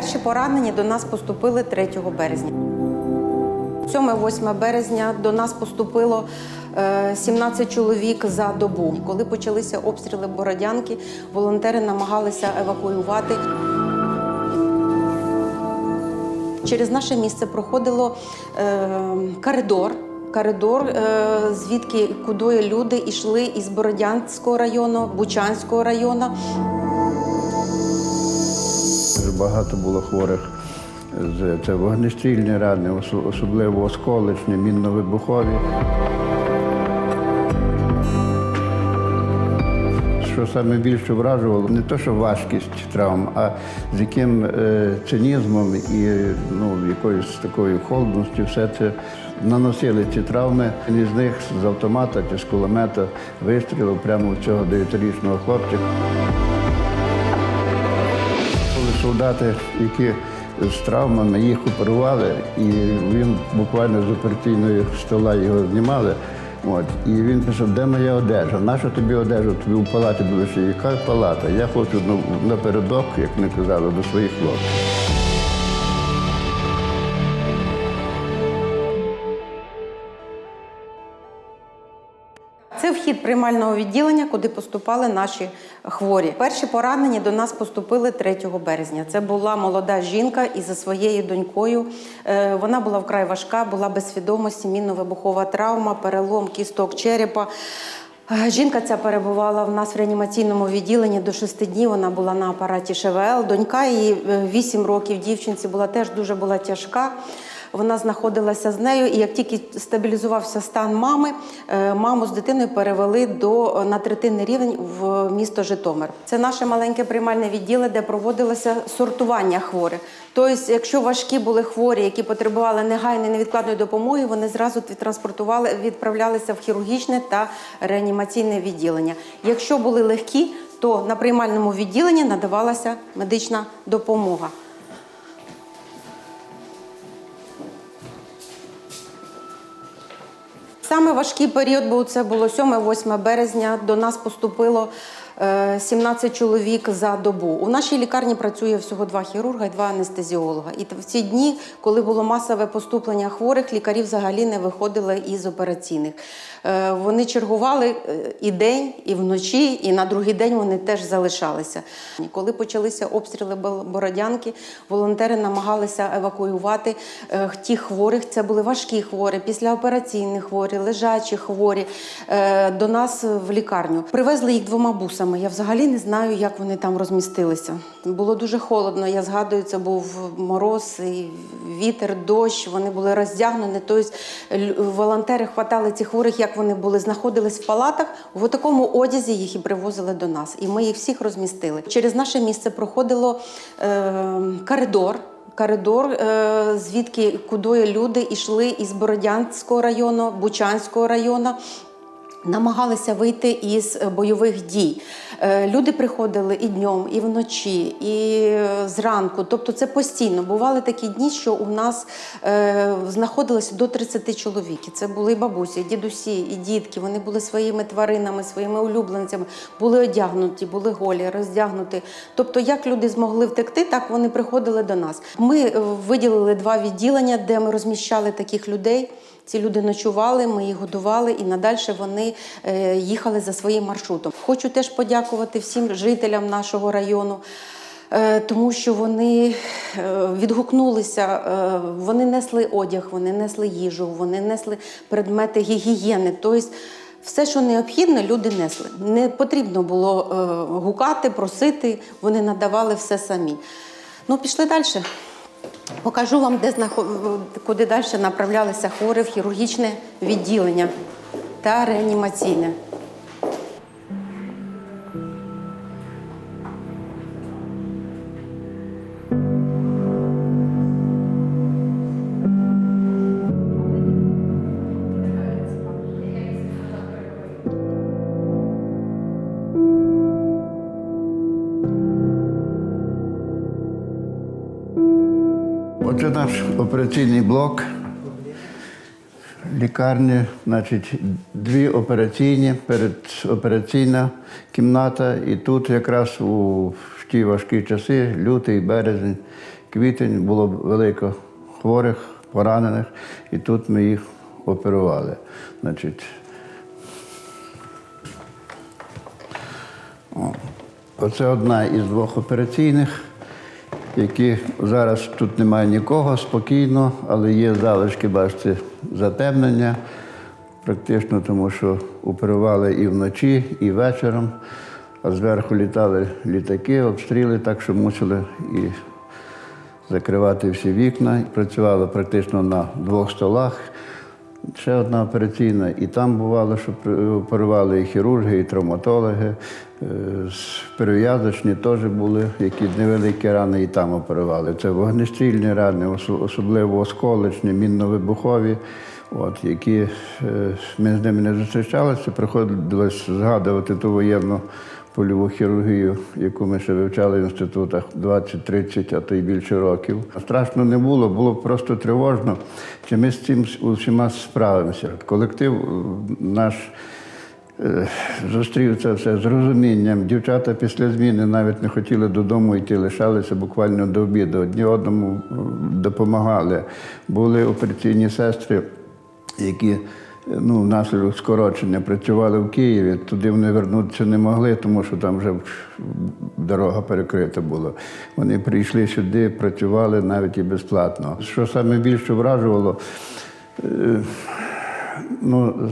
Перші поранені до нас поступили 3 березня. 7-8 березня до нас поступило е, 17 чоловік за добу. Коли почалися обстріли Бородянки, волонтери намагалися евакуювати. Через наше місце проходило е, коридор. Коридор, е, звідки куди люди йшли із Бородянського району, Бучанського району. Багато було хворих це вогнестрільні рани, особливо осколочні, мінно-вибухові. Що саме більше вражувало, не то, що важкість травм, а з яким е, цинізмом і ну, якоюсь такою холодністю все це наносили ці травми. Один із них з автомата чи з кулемета вистрілив прямо в цього дев'ятирічного хлопчика. Солдати, які з травмами їх оперували, і він буквально з операційної стола його знімали. От, і він писав, де моя одежа? Наша тобі одежа? Тобі в палаті було ще яка палата? Я хочу напередок, як ми казали, до своїх хлопців. Вхід приймального відділення, куди поступали наші хворі. Перші поранені до нас поступили 3 березня. Це була молода жінка із за своєю донькою. Е, Вона була вкрай важка, була без свідомості, мінно-вибухова травма, перелом кісток черепа. Е, Жінка ця перебувала в нас в реанімаційному відділенні до 6 днів. Вона була на апараті ШВЛ. Донька її 8 років дівчинці була теж дуже була тяжка. Вона знаходилася з нею, і як тільки стабілізувався стан мами, е, маму з дитиною перевели до на третинний рівень в місто Житомир. Це наше маленьке приймальне відділення, де проводилося сортування хворих. Тобто, якщо важкі були хворі, які потребували негайної невідкладної допомоги, вони зразу транспортували, відправлялися в хірургічне та реанімаційне відділення. Якщо були легкі, то на приймальному відділенні надавалася медична допомога. Важкий період був це було 7-8 березня. До нас поступило 17 чоловік за добу. У нашій лікарні працює всього два хірурга і два анестезіолога. І в ці дні, коли було масове поступлення хворих, лікарі взагалі не виходили із операційних. Е, Вони чергували е, і день, і вночі, і на другий день вони теж залишалися. Коли почалися обстріли Бородянки, волонтери намагалися евакуювати е, тих хворих. Це були важкі хворі, післяопераційні хворі, лежачі хворі е, до нас в лікарню. Привезли їх двома бусами. Я взагалі не знаю, як вони там розмістилися. Було дуже холодно. Я згадую, це був мороз, і вітер, дощ. Вони були роздягнені. Тобто волонтери хватали цих хворих, як вони були, знаходились в палатах. В такому одязі їх і привозили до нас. І ми їх всіх розмістили. Через наше місце проходило е, коридор. Коридор, е, звідки куди люди йшли із Бородянського району, Бучанського району. Намагалися вийти із е, бойових дій. Е, Люди приходили і днем, і вночі, і е, зранку. Тобто це постійно. Бували такі дні, що у нас знаходилося до 30 чоловік. Це були і бабусі, і дідусі, і дітки. Вони були своїми тваринами, своїми улюбленцями, були одягнуті, були голі, роздягнуті. Тобто, як люди змогли втекти, так вони приходили до нас. Ми виділили два відділення, де ми розміщали таких людей. Ці люди ночували, ми їх годували, і надальше вони е, їхали за своїм маршрутом. Хочу теж подякувати всім жителям нашого району. е, Тому що вони е, відгукнулися, вони несли одяг, вони несли їжу, вони несли предмети гігієни. Тобто все, що необхідно, люди несли. Не потрібно було гукати, просити, вони надавали все самі. Ну, пішли далі. Покажу вам, де знаход... куди далі направлялися хворі в хірургічне відділення та реанімаційне. Наш операційний блок. Лікарні, значить, дві операційні, передопераційна кімната. І тут якраз у в ті важкі часи, лютий, березень, квітень було велико хворих, поранених, і тут ми їх оперували. Значить, оце одна із двох операційних, які зараз тут немає нікого, спокійно, але є залишки, бачите, затемнення. Практично тому, що оперували і вночі, і вечором, а зверху літали літаки, обстріли, так що мусили і закривати всі вікна. Працювали практично на двох столах. Ще одна операційна, і там бувало, що оперували і хірурги, і травматологи. Е, Перев'язочні теж були, які невеликі рани і там оперували. Це вогнестрільні рани, особливо осколочні, мінно-вибухові, от, які е, ми з ними не зустрічалися, приходилось згадувати ту воєнну польову хірургію, яку ми ще вивчали в інститутах 20-30, а то й більше років. Страшно не було, було просто тривожно, чи ми з цим усіма справимося. Колектив е, наш е, зустрів це все з розумінням. Дівчата після зміни навіть не хотіли додому йти, лишалися буквально до обіду. Одні одному е, допомагали. Були операційні сестри, які ну, внаслідок скорочення працювали в Києві. Туди вони вернутися не могли, тому що там вже дорога перекрита була. Вони прийшли сюди, працювали навіть і безплатно. Що саме більше вражувало, е, ну,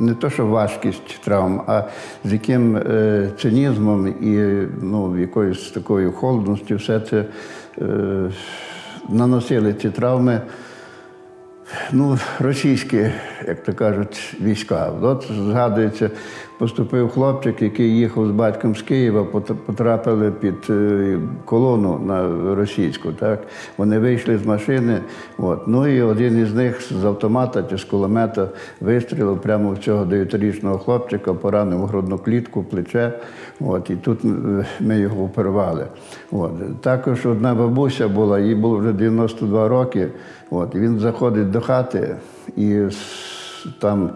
не то, що важкість травм, а з яким е, цинізмом і ну, якоюсь такою холодністю все це е, наносили ці травми. Ну, російські, як то кажуть, війська. От згадується, поступив хлопчик, який їхав з батьком з Києва, потрапили під е, колону на російську. Так? Вони вийшли з машини. От. Ну і один із них з автомата чи з кулемета вистрілив прямо в цього дев'ятирічного хлопчика, поранив грудну клітку, плече. От. І тут е, ми його оперували. От. Також одна бабуся була, їй було вже 92 роки. От. І він заходить до хати і там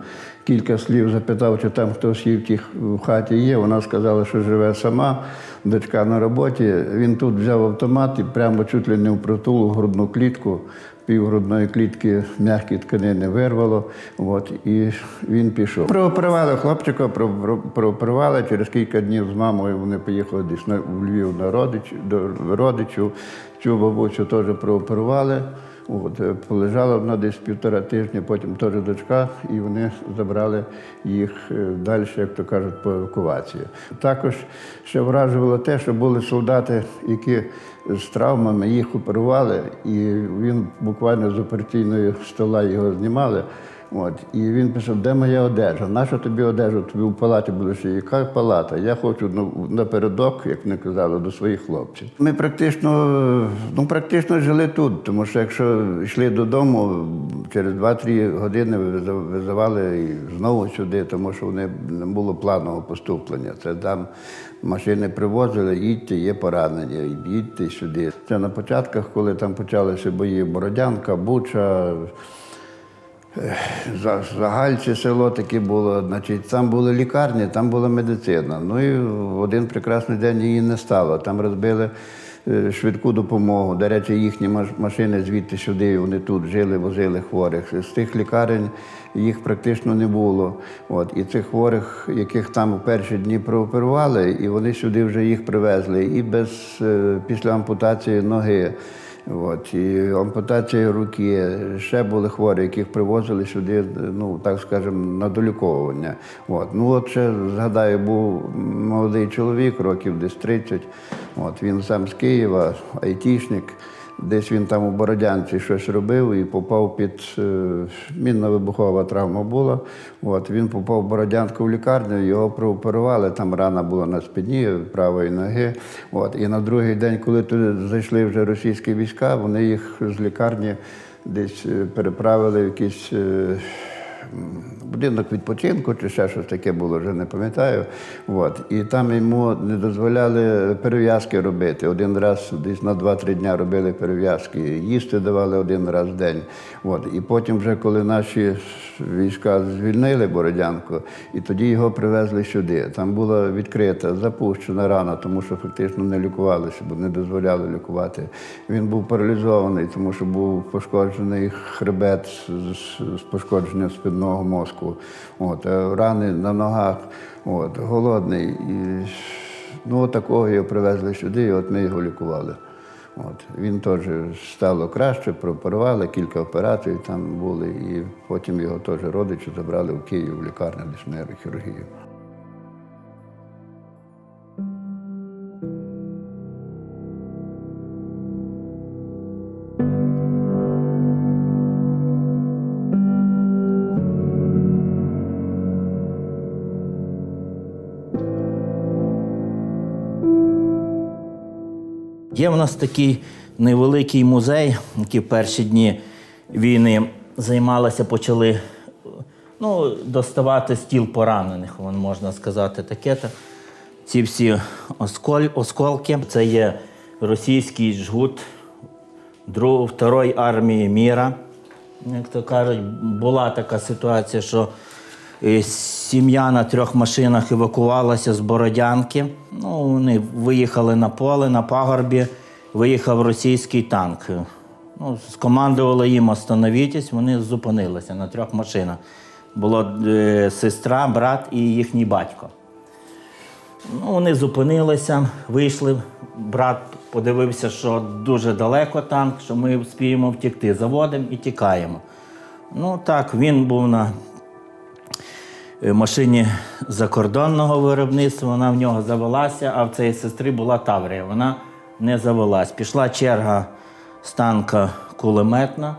кілька слів запитав, чи там хтось їй в тій в хаті є. Вона сказала, що живе сама, дочка на роботі. Він тут взяв автомат і прямо чуть ли не впритул у грудну клітку. Пів грудної клітки м'які тканини вирвало, от, і він пішов. Прооперували хлопчика, про- про- прооперували. Через кілька днів з мамою вони поїхали десь на, в Львів на родич, до родичів. Цю бабусю теж прооперували. От, е, полежала вона десь півтора тижня, потім теж дочка, і вони забрали їх е, далі, як то кажуть, по евакуації. Також ще вражувало те, що були солдати, які з травмами їх оперували, і він буквально з операційної стола його знімали. От, і він писав, де моя одежа? Наша тобі одежа? Тобі в палаті буде ще яка палата? Я хочу напередок, як не казали, до своїх хлопців. Ми практично, ну, практично жили тут, тому що якщо йшли додому, через 2-3 години визивали і знову сюди, тому що вони не було планового поступлення. Це там машини привозили, їдьте, є поранення, їдьте сюди. Це на початках, коли там почалися бої Бородянка, Буча. За- Загальці село таке було, значить, там були лікарні, там була медицина. Ну і в один прекрасний день її не стало. Там розбили е, швидку допомогу. До речі, їхні машини звідти сюди, вони тут жили, возили хворих. З тих лікарень їх практично не було. От. І цих хворих, яких там у перші дні прооперували, і вони сюди вже їх привезли. І без, е, після ампутації ноги. От, і ампутації руки, ще були хворі, яких привозили сюди, ну так скажемо, на доліковування. От. Ну от ще згадаю, був молодий чоловік, років десь 30. От, він сам з Києва, айтішник. Десь він там у Бородянці щось робив і попав під е, мінно-вибухова травма була. От, він попав в Бородянку в лікарню, його прооперували, там рана була на спині правої ноги. От, і на другий день, коли туди зайшли вже російські війська, вони їх з лікарні десь е, переправили в якийсь е, будинок відпочинку чи ще щось таке було, вже не пам'ятаю. От. І там йому не дозволяли перев'язки робити. Один раз десь на 2-3 дня робили перев'язки, їсти давали один раз в день. От. І потім, вже коли наші війська звільнили Бородянку, і тоді його привезли сюди. Там була відкрита, запущена рана, тому що фактично не лікувалися, бо не дозволяли лікувати. Він був паралізований, тому що був пошкоджений хребет з пошкодженням спинного мозку. От, рани на ногах, от, голодний. І, ну, такого його привезли сюди, і от ми його лікували. От. Він теж стало краще, прооперували, кілька операцій там були, і потім його теж родичі забрали в Київ в лікарню десь нейрохірургію. Є в нас такий невеликий музей, який в перші дні війни займалися, почали ну, доставати стіл поранених, можна сказати, таке. Ці всі осколь, осколки це є російський жгут друг- Второї армії міра. Як то кажуть, була така ситуація, що сім'я на трьох машинах евакувалася з Бородянки. Ну, вони виїхали на поле, на пагорбі, виїхав російський танк. Ну, скомандували їм остановітись, вони зупинилися на трьох машинах. Було е, сестра, брат і їхній батько. Ну, вони зупинилися, вийшли. Брат подивився, що дуже далеко танк, що ми вспіємо втекти. Заводимо і тікаємо. Ну так, він був на е, машині закордонного виробництва, вона в нього завелася, а в цієї сестри була Таврія. Вона не завелась. Пішла черга з танка кулеметна.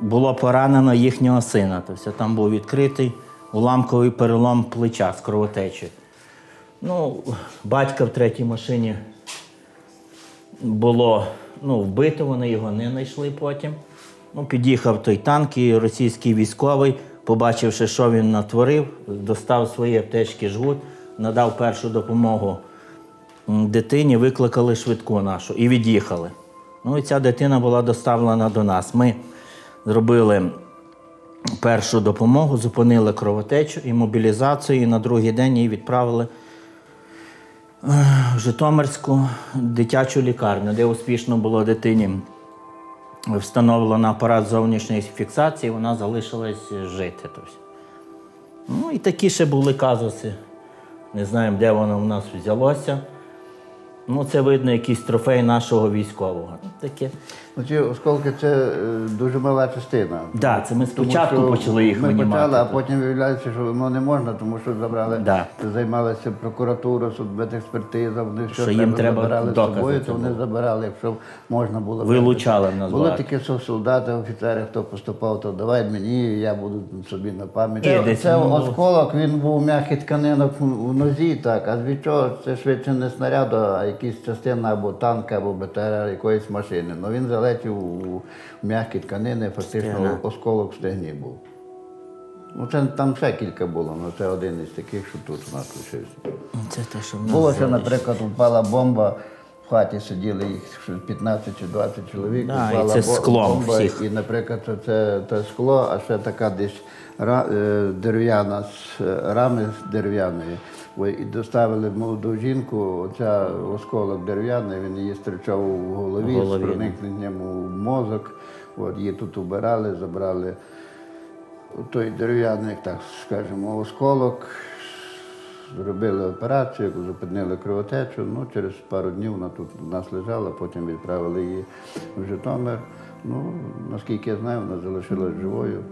Було поранено їхнього сина. Тобто там був відкритий уламковий перелом плеча з кровотечею. Ну, батька в третій машині було ну, вбито, вони його не знайшли потім. Ну, під'їхав той танк, і російський військовий, побачивши, що він натворив, достав свої аптечки жгут, надав першу допомогу дитині, викликали швидку нашу і від'їхали. Ну і ця дитина була доставлена до нас. Ми зробили першу допомогу, зупинили кровотечу і мобілізацію, і на другий день її відправили в Житомирську дитячу лікарню, де успішно було дитині встановлено апарат зовнішньої фіксації, вона залишилась жити. Тобто. Ну і такі ще були казуси. Не знаємо, де воно в нас взялося. Ну, це видно, якийсь трофей нашого військового. Таке. Ну, ці осколки це е, дуже мала частина. Да, це ми спочатку що почали їх ми винімати. почали, а потім виявляється, що воно не можна, тому що забрали, Да. займалася прокуратура, судмедекспертиза, вони все Що їм треба забирали з докази собою, то вони забирали, якщо можна було. Вилучали в нас Було багато. таке, що солдати, офіцери, хто поступав, то давай мені, я буду собі на пам'ять. Це, десь, це ну, осколок, він був м'який тканинок в нозі, так, а від чого це швидше не снаряду, а якась частина або танка, або БТР якоїсь машини. Ну він залетів у м'які тканини, фактично Стегна. осколок в стегні був. Ну, це там ще кілька було, але це один із таких, що тут у нас лишився. Це те, що в нас Було ще, залишилось. наприклад, впала бомба. В хаті сиділи їх 15 чи 20 чоловік. Да, і це бо- склом бомба, всіх. І, наприклад, це, це, це скло, а ще така десь ра, е, дерев'яна з е, рами з дерев'яної. Ой, І доставили молоду жінку, оця осколок дерев'яний, він її стрічав у голові, В голові, з да. проникненням у мозок. От, її тут убирали, забрали той дерев'яний, так скажемо, осколок. Зробили операцію, зупинили кровотечу. Ну, через пару днів вона тут у нас лежала, потім відправили її в Житомир. Ну, наскільки я знаю, вона залишилась живою.